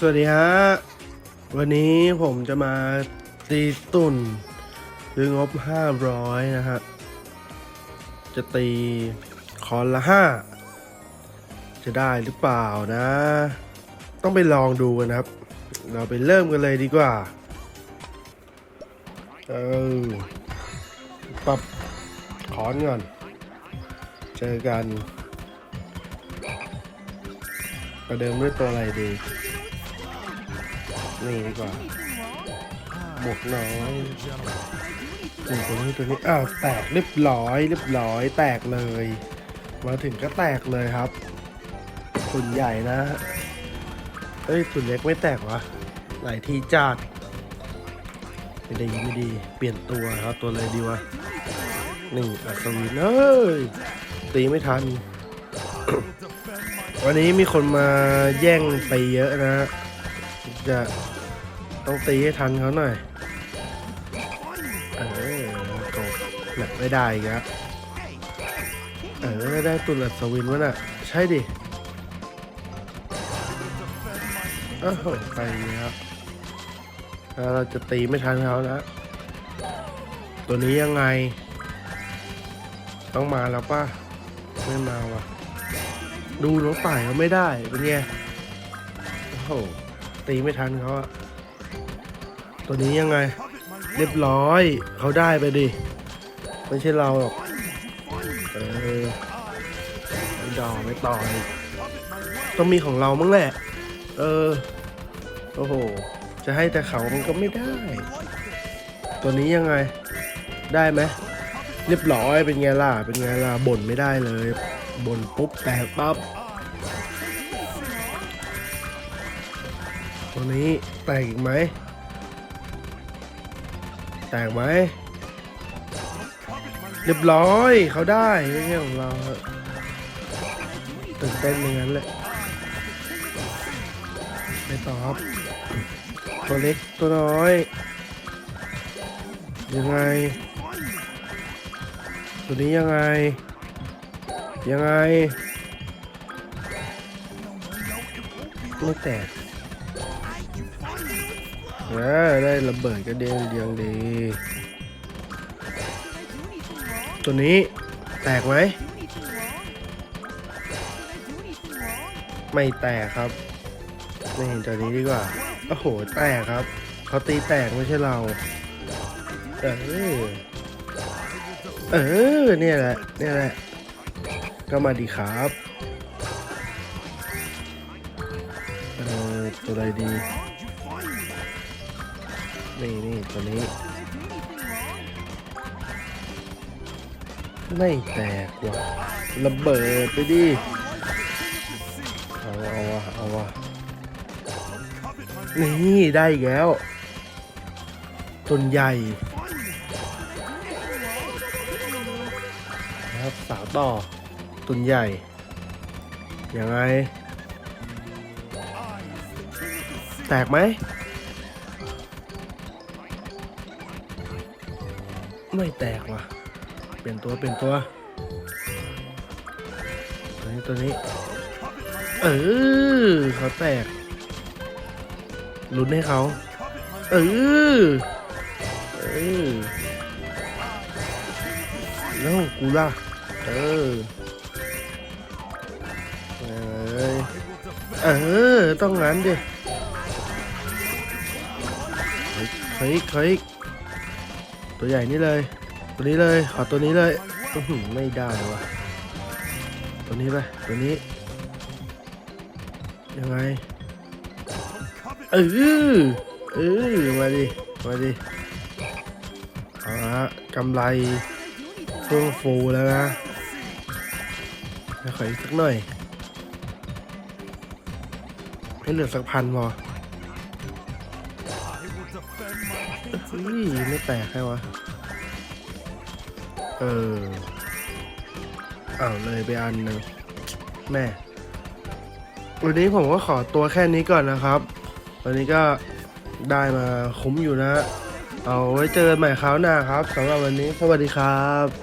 สวัสดีฮะ วันนี้ผมจะมาตีตุ่นด้วยงบ 500 นะฮะ จะตีคอนละ 5 จะได้หรือเปล่านะ ต้องไปลองดูกันนะครับ เราไปเริ่มกันเลยดีกว่า เออปรับคอนก่อน เจอกัน ประเดิมด้วยตัวอะไรดี นี่ดีกว่าบวกน้อยนี่ตัวนี้ตัวนี้อ้าวแตกเรียบร้อยเรียบร้อยแตกเลย มาถึงก็แตกเลยครับตุ่นใหญ่นะเอ้ยตุ่นเล็กไม่แตกวะหลายทีจัดไม่ดีไม่ดี เปลี่ยนตัวครับตัวเลยดีวะนี่อัศวินเอ้ยตีไม่ทัน วันนี้มีคนมาแย่งไปเยอะนะ จะ ต้องตีให้ทันเขาหน่อย เออกหนักไม่ได้อีกแล้วเออ ได้ตุลัดสวินวะน่ะ ใช่ดิอ้โหไปแล้วแล้วเราจะตีไม่ทันเขานะตัวนี้ยังไง ต้องมาแล้วป่ะ ไม่มาวะดูน้องป่ายเขาไม่ได้ เป็นไง โอ้โห ตีไม่ทันเขาอะ ตัวนี้ยังไง เรียบร้อย เขาได้ไปดิ ไม่ใช่เราหรอก เออไม่ดอไม่ต่อยต้องมีของเรามั้งแหละ เออ โอ้โห จะให้แต่เขามันก็ไม่ได้ ตัวนี้ยังไง ได้ไหมเรียบร้อย เป็นไงล่ะ เป็นไงล่ะ บ่นไม่ได้เลย บ่นปุ๊บแตกปั๊บ ตัวนี้แตกอีกไหม แตกไหมเรียบร้อยเขาได้ไม่ใช่ของเราตื่นเต้นอย่างนั้นแหละไม่ตอบตัวเล็กตัวน้อย ยังไง ตัวนี้ยังไง ยังไงไม่แตก เออได้ระเบิดกระเด็นเดียงดี ตัวนี้แตกไหม ไม่แตกครับไม่เห็นตัวนี้ดีกว่า โอ้โห แตกครับ เขาตีแตกไม่ใช่เรา เออ เออ เนี่ยแหละ เนี่ยแหละ ก็มาดีครับเออตัวอะไรดี นี่นี่ตัวนี้ ไม่แตกว่ะระเบิดไปดิ เอาเอาวะเอาวะนี่ได้อีกแล้วตนใหญ่นะครับสาวต่อต้นใหญ่ยังไง แตกไหม ไม่แตกว่ะ เปลี่ยนตัวเปลี่ยนตัว ตัวนี้ตัวนี้ เออเขาแตกลุ้นให้เขา เออ เออ แล้วกูล่ะ เออ เอยเออต้องงั้นดิเฮ้ยเฮ้ย ตัวใหญ่นี่เลย ตัวนี้เลย ขอตัวนี้เลยไม่ได้วะตัวนี้ไปตัวนี้ ยังไง เออเออมาดิ มาดิเอาละกำไรเฟื่องฟูแล้วนะขออีกสักหน่อยให้เหลือสักพันพอ นี่ไม่แตกใช่วะ เอออ้าวเลยไปอันหนึ่งแม่ วันนี้ผมก็ขอตัวแค่นี้ก่อนนะครับวันนี้ก็ได้มาคุ้มอยู่นะ เอาไว้เจอกันใหม่คราวหน้าครับสำหรับวันนี้สวัสดีครับ